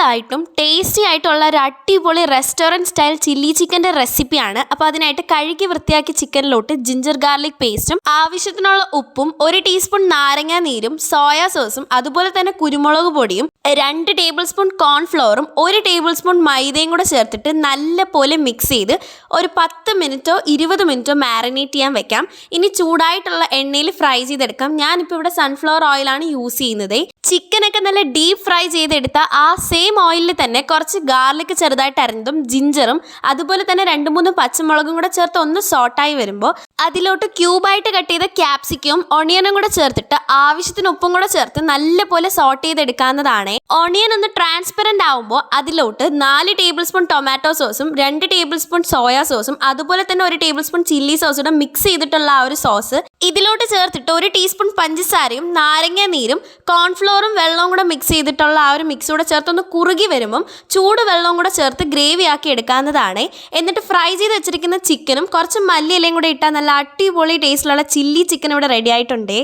സിമ്പിളായിട്ടും tasty ആയിട്ടുള്ള ഒരു അടിപൊളി റെസ്റ്റോറന്റ് സ്റ്റൈൽ ചില്ലി ചിക്കന്റെ റെസിപ്പിയാണ് അപ്പോൾ അതിനായിട്ട് കഴുകി വൃത്തിയാക്കി ചിക്കനിലോട്ട് ജിഞ്ചർ ഗാർലിക് പേസ്റ്റും ആവശ്യത്തിനുള്ള ഉപ്പും ഒരു ടീസ്പൂൺ നാരങ്ങ നീരും സോയാ സോസും അതുപോലെ തന്നെ കുരുമുളക് പൊടിയും രണ്ട് ടേബിൾ സ്പൂൺ കോൺഫ്ലോറും ഒരു ടേബിൾ സ്പൂൺ മൈദയും കൂടെ ചേർത്തിട്ട് നല്ല പോലെ മിക്സ് ചെയ്ത് ഒരു പത്ത് മിനിറ്റോ ഇരുപത് മിനിറ്റോ മാറിനേറ്റ് ചെയ്യാൻ വെക്കാം. ഇനി ചൂടായിട്ടുള്ള എണ്ണയിൽ ഫ്രൈ ചെയ്തെടുക്കാം. ഞാനിപ്പോൾ ഇവിടെ സൺഫ്ലവർ ഓയിലാണ് യൂസ് ചെയ്യുന്നത്. ചിക്കനൊക്കെ നല്ല ഡീപ് ഫ്രൈ ചെയ്തെടുത്ത ആ സെയിം ഓയിലിൽ തന്നെ കുറച്ച് ഗാർലിക് ചെറുതായിട്ട് അരിഞ്ഞതും ജിഞ്ചറും അതുപോലെ തന്നെ രണ്ട് മൂന്ന് പച്ചമുളകും കൂടെ ചേർത്ത് ഒന്ന് സോട്ടായി വരുമ്പോൾ അതിലോട്ട് ക്യൂബായിട്ട് കട്ട് ചെയ്ത ക്യാപ്സിക്കും ഒണിയനും കൂടെ ചേർത്തിട്ട് ആവശ്യത്തിന് ഉപ്പും കൂടെ ചേർത്ത് നല്ലപോലെ സോട്ട് ചെയ്തെടുക്കാവുന്നതാണ്. ഓണിയൻ ഒന്ന് ട്രാൻസ്പെറന്റ് ആവുമ്പോൾ അതിലോട്ട് നാല് ടേബിൾ സ്പൂൺ ടൊമാറ്റോ സോസും രണ്ട് ടേബിൾ സ്പൂൺ സോയാ സോസും അതുപോലെ തന്നെ ഒരു ടേബിൾ സ്പൂൺ ചില്ലി സോസും മിക്സ് ചെയ്തിട്ടുള്ള ആ ഒരു സോസ് ഇതിലോട്ട് ചേർത്തിട്ട് ഒരു ടീസ്പൂൺ പഞ്ചസാരയും നാരങ്ങ നീരും കോൺഫ്ലോറും വെള്ളവും കൂടെ മിക്സ് ചെയ്തിട്ടുള്ള ആ ഒരു മിക്സ് കൂടെ ചേർത്ത് ഒന്ന് കുറുകി വരുമ്പം ചൂട് വെള്ളവും കൂടെ ചേർത്ത് ഗ്രേവി ആക്കി എടുക്കാവുന്നതാണ്. എന്നിട്ട് ഫ്രൈ ചെയ്ത് വെച്ചിരിക്കുന്ന ചിക്കനും കുറച്ച് മല്ലിയിലയും കൂടെ ഇട്ടാൽ നല്ല അടിപൊളി ടേസ്റ്റിലുള്ള ചില്ലി ചിക്കൻ ഇവിടെ റെഡി ആയിട്ടുണ്ടേ.